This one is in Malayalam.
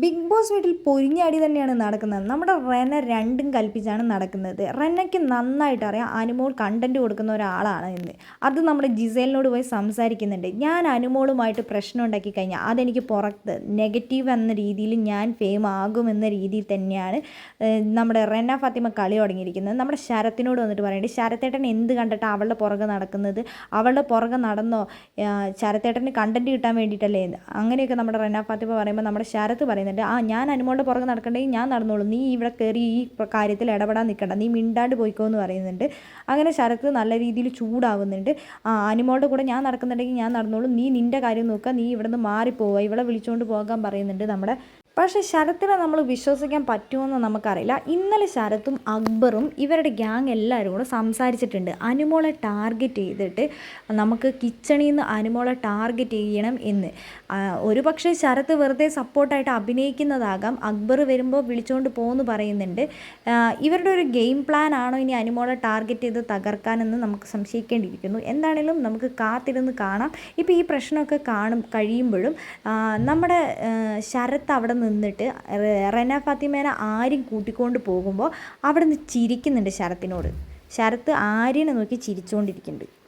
ബിഗ് ബോസ് വീട്ടിൽ പൊരിഞ്ഞാടി തന്നെയാണ് നടക്കുന്നത്. നമ്മുടെ റെന രണ്ടും കൽപ്പിച്ചാണ് നടക്കുന്നത്. റെനയ്ക്ക് നന്നായിട്ട് അറിയാം. അനുമോൾ കണ്ടന്റ് കൊടുക്കുന്ന ഒരാളാണ് എന്ന്. അത് നമ്മുടെ ജിസേലിനോട് പോയി സംസാരിക്കുന്നുണ്ട്. ഞാൻ അനുമോളുമായിട്ട് പ്രശ്നം ഉണ്ടാക്കി കഴിഞ്ഞാൽ അതെനിക്ക് പുറത്ത് നെഗറ്റീവ് എന്ന രീതിയിൽ ഞാൻ ഫെയിം ആകുമെന്ന രീതിയിൽ തന്നെയാണ് നമ്മുടെ റെന ഫാത്തിമ കളി തുടങ്ങിയിരിക്കുന്നത്. നമ്മുടെ ശരത്തിനോട് വന്നിട്ട് പറയേണ്ടത് ശരത്തേട്ടൻ എന്ത് കണ്ടിട്ട് അവളുടെ പുറകെ നടക്കുന്നത്? അവളുടെ പുറകെ നടന്നോ? ശരത്തേട്ടന് കണ്ടന്റ് കിട്ടാൻ വേണ്ടിയിട്ടല്ലേ? അങ്ങനെയൊക്കെ നമ്മുടെ റെന ഫാത്തിമ പറയുമ്പോൾ നമ്മുടെ ശരത്ത് പറയുന്നുണ്ട് ആ ഞാൻ അനുമോളുടെ പുറകെ നടക്കണ്ടെങ്കിൽ ഞാൻ നടന്നോളൂ. നീ ഇവിടെ കയറി ഈ കാര്യത്തിൽ ഇടപെടാൻ നിൽക്കണ്ട. നീ മിണ്ടാണ്ട് പോയിക്കോ എന്ന് പറയുന്നുണ്ട്. അങ്ങനെ ശരത്ത് നല്ല രീതിയിൽ ചൂടാവുന്നുണ്ട്. ആ അനുമോളുടെ കൂടെ ഞാൻ നടക്കുന്നുണ്ടെങ്കിൽ ഞാൻ നടന്നോളൂ. നീ നിന്റെ കാര്യം നോക്കുക നീ ഇവിടെ നിന്ന് മാറിപ്പോവുക ഇവിടെ വിളിച്ചുകൊണ്ട് പോകാൻ പറയുന്നുണ്ട് നമ്മുടെ പക്ഷേ ശരത്തിനെ നമ്മൾ വിശ്വസിക്കാൻ പറ്റുമെന്ന് നമുക്കറിയില്ല. ഇന്നലെ ശരത്തും അക്ബറും ഇവരുടെ ഗ്യാങ് എല്ലാവരും കൂടെ സംസാരിച്ചിട്ടുണ്ട്. അനുമോളെ ടാർഗറ്റ് ചെയ്തിട്ട് നമുക്ക് കിച്ചണിൽ നിന്ന് അനുമോളെ ടാർഗറ്റ് ചെയ്യണം എന്ന്. ഒരു പക്ഷേ ശരത്ത് വെറുതെ സപ്പോർട്ടായിട്ട് അഭിനയിക്കുന്നതാകാം. അക്ബർ വരുമ്പോൾ വിളിച്ചുകൊണ്ട് പോകുമെന്ന് പറയുന്നുണ്ട്. ഇവരുടെ ഒരു ഗെയിം പ്ലാൻ ആണോ ഇനി അനുമോളെ ടാർഗറ്റ് ചെയ്ത് തകർക്കാനെന്ന് നമുക്ക് സംശയിക്കേണ്ടിയിരിക്കുന്നു. എന്താണേലും നമുക്ക് കാത്തിരുന്ന് കാണാം. ഇപ്പോൾ ഈ പ്രശ്നമൊക്കെ കാണും കഴിയുമ്പോഴും. നമ്മുടെ ശരത്ത് അവിടെ നിന്നിട്ട് റെന ഫാത്തിമേനെ ആരും കൂട്ടിക്കൊണ്ട് പോകുമ്പോൾ അവിടെ നിന്ന് ചിരിക്കുന്നുണ്ട് ശരത്തിനോട്. ശരത്ത് ആര്യനെ നോക്കി ചിരിച്ചുകൊണ്ടിരിക്കുന്നുണ്ട്